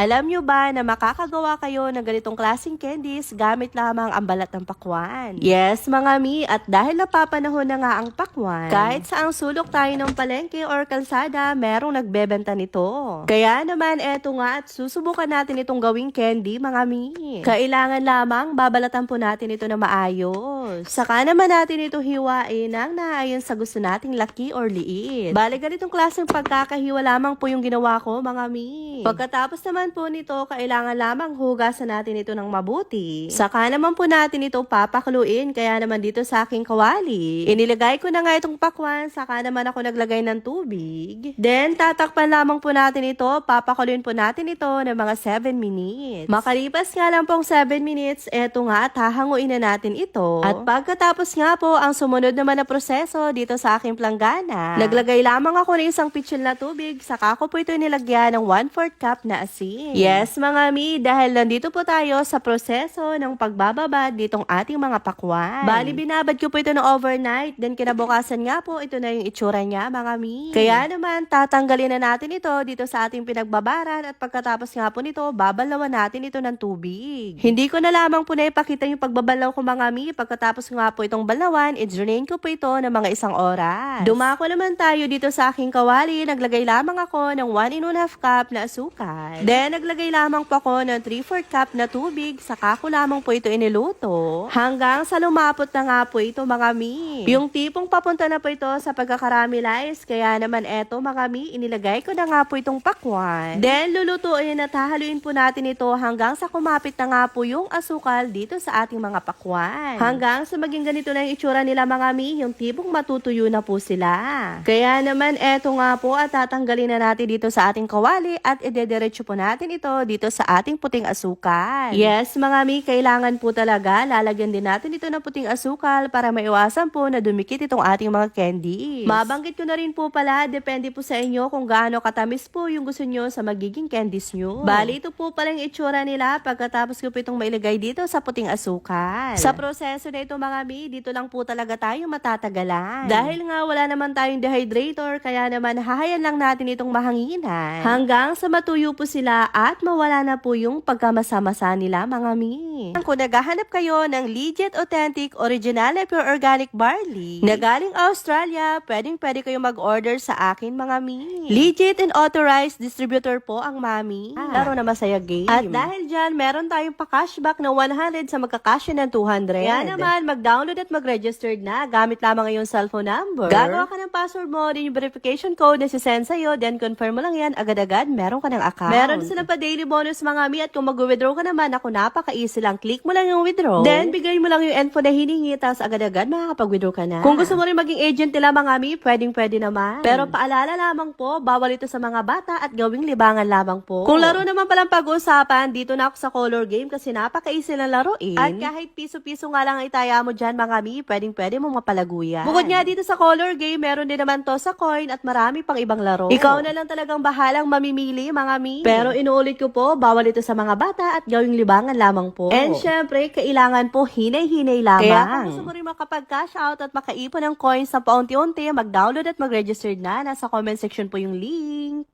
Alam nyo ba na makakagawa kayo ng ganitong klaseng candies gamit lamang ang balat ng pakwan? Yes, mga mi, at dahil napapanahon na nga ang pakwan, kahit sa ang sulok tayo ng palengke or kalsada, merong nagbebenta nito. Kaya naman, eto nga at susubukan natin itong gawing candy, mga mi. Kailangan lamang babalatan po natin ito na maayos. Saka naman natin ito hiwain ng naayon sa gusto nating laki or liit. Bale, ganitong klaseng pagkakahiwa lamang po yung ginawa ko, mga mi. Pagkatapos naman po nito, kailangan lamang hugasan natin ito ng mabuti. Saka naman po natin ito papakluin, kaya naman dito sa aking kawali. Inilagay ko na nga itong pakwan, saka naman ako naglagay ng tubig. Then, tatakpan lamang po natin ito, papakuluin po natin ito ng mga 7 minutes. Makalipas nga lang pong 7 minutes, eto nga at hahanguin na natin ito. At pagkatapos nga po, ang sumunod naman na proseso dito sa aking planggana, naglagay lamang ako ng isang pitsul na tubig, saka ko po ito nilagyan ng 1/4 cup na asin. Yes, mga mi, dahil nandito po tayo sa proseso ng pagbababad ditong ating mga pakwan. Bali, binabad ko po ito ng overnight, then kinabukasan nga po, ito na yung itsura niya, mga mi. Kaya naman, tatanggalin na natin ito dito sa ating pinagbabaran at pagkatapos nga po nito, babalawan natin ito ng tubig. Hindi ko na lamang po na ipakita yung pagbabalaw ko mga mi, pagkatapos nga po itong balawan, i-drain ko po ito ng mga isang oras. Dumako naman tayo dito sa aking kawali, naglagay lamang ako ng 1 in 1 half cup na asukal. Then, naglagay lamang po ako ng 3-4 cup na tubig, saka ko lamang po ito iniluto. Hanggang sa lumapot na nga po ito mga mi. Yung tipong papunta na po ito sa pagkakaramelize, kaya naman eto mga mi, inilagay ko na nga po itong pakwan. Then, lulutuin at hahaluin po natin ito hanggang sa kumapit na nga po yung asukal dito sa ating mga pakwan. Hanggang sa maging ganito na yung itsura nila mga mi, yung tipong matutuyo na po sila. Kaya naman eto nga po at tatanggalin na natin dito sa ating kawali at idediretso po natin ito dito sa ating puting asukal. Yes mga mi, kailangan po talaga lalagyan din natin ito ng puting asukal para maiwasan po na dumikit itong ating mga candies. Mabanggit ko na rin po pala, depende po sa inyo kung gaano katamis po yung gusto nyo sa magiging candies nyo. Bali, ito po pala yung itsura nila pagkatapos ko po itong mailagay dito sa puting asukal. Sa proseso na ito mga mi, dito lang po talaga tayo matatagalan. Dahil nga wala naman tayong dehydrator, kaya naman hahayan lang natin itong mahanginan. Hanggang sa matuyo po sila at mawala na po yung pagkamasa-masa nila mga mi. Kung naghahanap kayo ng legit, authentic, original at pure organic barley na galing Australia, pwedeng pwede kayo mag-order sa akin mga mi. Legit and authorized distributor po ang mami. Laro na masaya game. At dahil dyan, meron tayong pa-cashback na 100 sa magkakasya ng 200. Kaya naman, mag-download at mag-registered na gamit lamang ang iyong cellphone number. Gagawa ka ng password mo, din yung verification code na sisend sa'yo, then confirm mo lang yan, agad-agad, meron ka ng account. Meron silang pa daily bonus mga mi at kung mag-withdraw ka naman, ako napaka-easy lang. Click mo lang yung withdraw. Then, bigay mo lang yung info na hiningi, tapos agad-agad makakapag-withdraw ka na. Kung gusto mo rin maging agent nila mga mi, pwedeng pwede naman. Pero paalala lamang po, bawal ito sa mga bata at gawing libangan lamang po. Kung laro naman palang pag-uusapan, dito na ako sa color game kasi napaka-easy lang laruin. At kahit piso-piso nga lang ang itaya mo dyan mga mi, pwedeng pwede mo mapalaguyan. Bukod nga dito sa color game, meron din naman to sa coin at marami pang ibang laro. Ikaw na lang talagang bahalang mamimili mga mi. Pero inuulit ko po, bawal ito sa mga bata at gawing libangan lamang po. And syempre, kailangan po hinay-hinay lamang. Kaya kung gusto mo rin makapag-cash out at makaipon ng coins sa paunti-unti, mag-download at mag-register na. Nasa comment section po yung link.